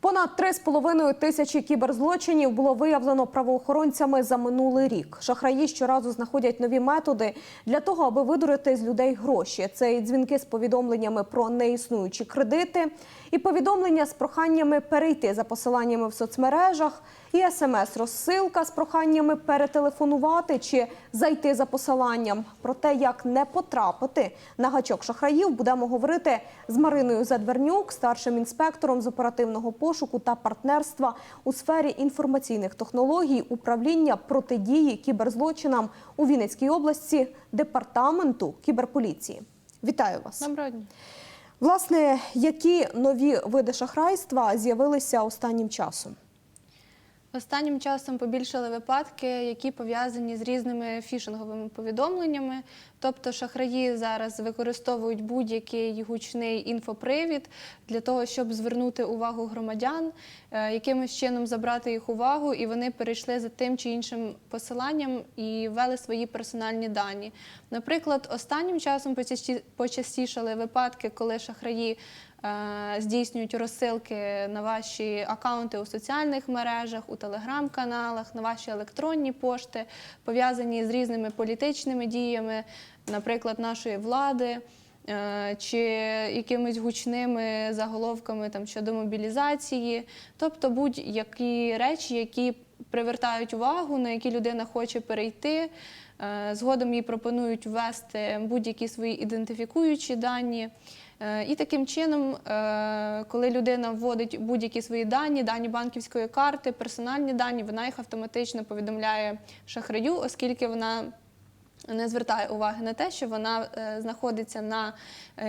Понад 3,5 тисячі кіберзлочинів було виявлено правоохоронцями за минулий рік. Шахраї щоразу знаходять нові методи для того, аби видурити з людей гроші. Це і дзвінки з повідомленнями про неіснуючі кредити, і повідомлення з проханнями перейти за посиланнями в соцмережах, і смс-розсилка з проханнями перетелефонувати чи зайти за посиланням. Про те, як не потрапити на гачок шахраїв, будемо говорити з Мариною Задвернюк, старшим інспектором з оперативного пошуку та партнерства у сфері інформаційних технологій управління протидії кіберзлочинам у Вінницькій області департаменту кіберполіції. Вітаю вас. Доброго дня. Власне, які нові види шахрайства з'явилися останнім часом? Останнім часом побільшали випадки, які пов'язані з різними фішинговими повідомленнями. Тобто шахраї зараз використовують будь-який гучний інфопривід для того, щоб звернути увагу громадян, е, якимось чином забрати їх увагу, і вони перейшли за тим чи іншим посиланням і ввели свої персональні дані. Наприклад, останнім часом почастішали випадки, коли шахраї здійснюють розсилки на ваші акаунти у соціальних мережах, у телеграм-каналах, на ваші електронні пошти, пов'язані з різними політичними діями, наприклад, нашої влади. е, Чи якимись гучними заголовками там щодо мобілізації, тобто будь-які речі, які привертають увагу, на які людина хоче перейти. Е, Згодом їй пропонують ввести будь-які свої ідентифікуючі дані. Е, І таким чином, е, коли людина вводить будь-які свої дані, дані банківської карти, персональні дані, вона їх автоматично повідомляє шахраю, оскільки вона не звертає уваги на те, що вона е, знаходиться на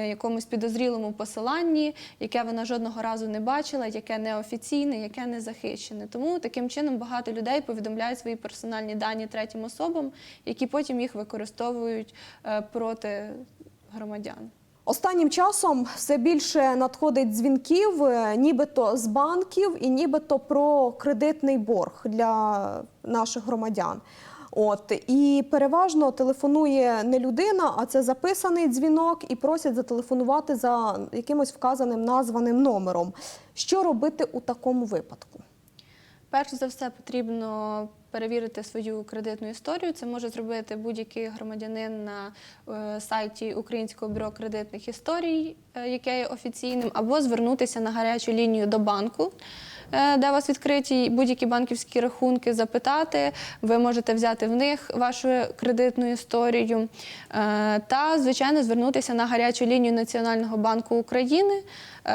якомусь підозрілому посиланні, яке вона жодного разу не бачила, яке неофіційне, яке не захищене. Тому таким чином багато людей повідомляють свої персональні дані третім особам, які потім їх використовують проти громадян. Останнім часом все більше надходить дзвінків, е, нібито з банків і нібито про кредитний борг для наших громадян. От і переважно телефонує не людина, а це записаний дзвінок, і просять зателефонувати за якимось вказаним названим номером. Що робити у такому випадку? Перш за все потрібно перевірити свою кредитну історію. Це може зробити будь-який громадянин на е, сайті Українського бюро кредитних історій, е, яке є офіційним, або звернутися на гарячу лінію до банку. е, Де у вас відкриті будь-які банківські рахунки, запитати, ви можете взяти в них вашу кредитну історію. Та, звичайно, звернутися на гарячу лінію Національного банку України,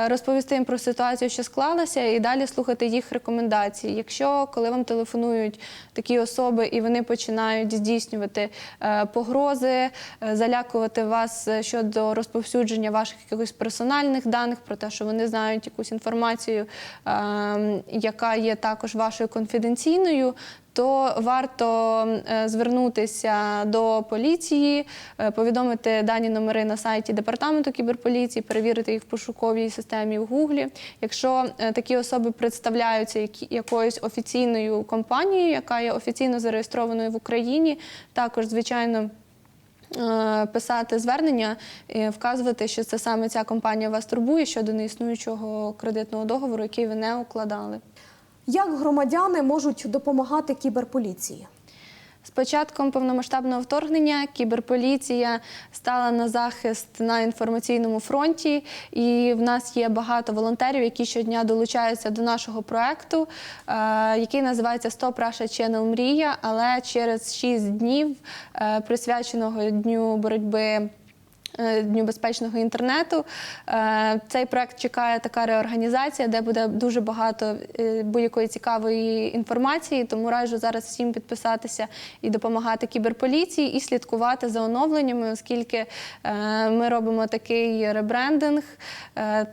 розповісти їм про ситуацію, що склалася, і далі слухати їх рекомендації. Якщо коли вам телефонують такі особи і вони починають здійснювати е, погрози, е, залякувати вас е, щодо розповсюдження ваших якихось персональних даних, про те, що вони знають якусь інформацію, е, яка є також вашою конфіденційною. То варто е, звернутися до поліції, е, повідомити дані номери на сайті департаменту кіберполіції, перевірити їх в пошуковій системі в Гуглі. Якщо е, такі особи представляються якоюсь офіційною компанією, яка є офіційно зареєстрованою в Україні, також звичайно. Писати звернення, вказувати, що це саме ця компанія вас турбує щодо неіснуючого кредитного договору, який ви не укладали. Як громадяни можуть допомагати кіберполіції? З початком повномасштабного вторгнення кіберполіція стала на захист на інформаційному фронті, і в нас є багато волонтерів, які щодня долучаються до нашого проекту, е, який називається «Stop Russia Channel Мрія. Але через 6 днів, е, присвяченого дню боротьби. Е, Дню безпечного інтернету. Е, Цей проект чекає така реорганізація, де буде дуже багато е, будь-якої цікавої інформації. Тому раджу зараз всім підписатися і допомагати кіберполіції, і слідкувати за оновленнями, оскільки ми робимо такий ребрендинг.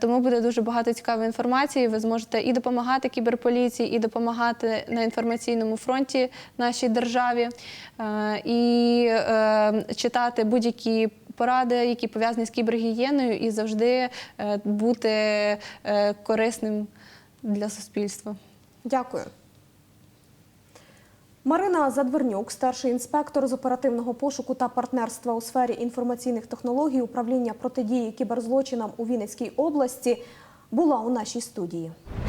Тому буде дуже багато цікавої інформації. Ви зможете і допомагати кіберполіції, і допомагати на інформаційному фронті нашій державі, і читати будь-які поради, які пов'язані з кібергігієною, і завжди е, бути е, корисним для суспільства. Дякую. Марина Задвернюк, старший інспектор з оперативного пошуку та партнерства у сфері інформаційних технологій управління протидії кіберзлочинам у Вінницькій області, була у нашій студії.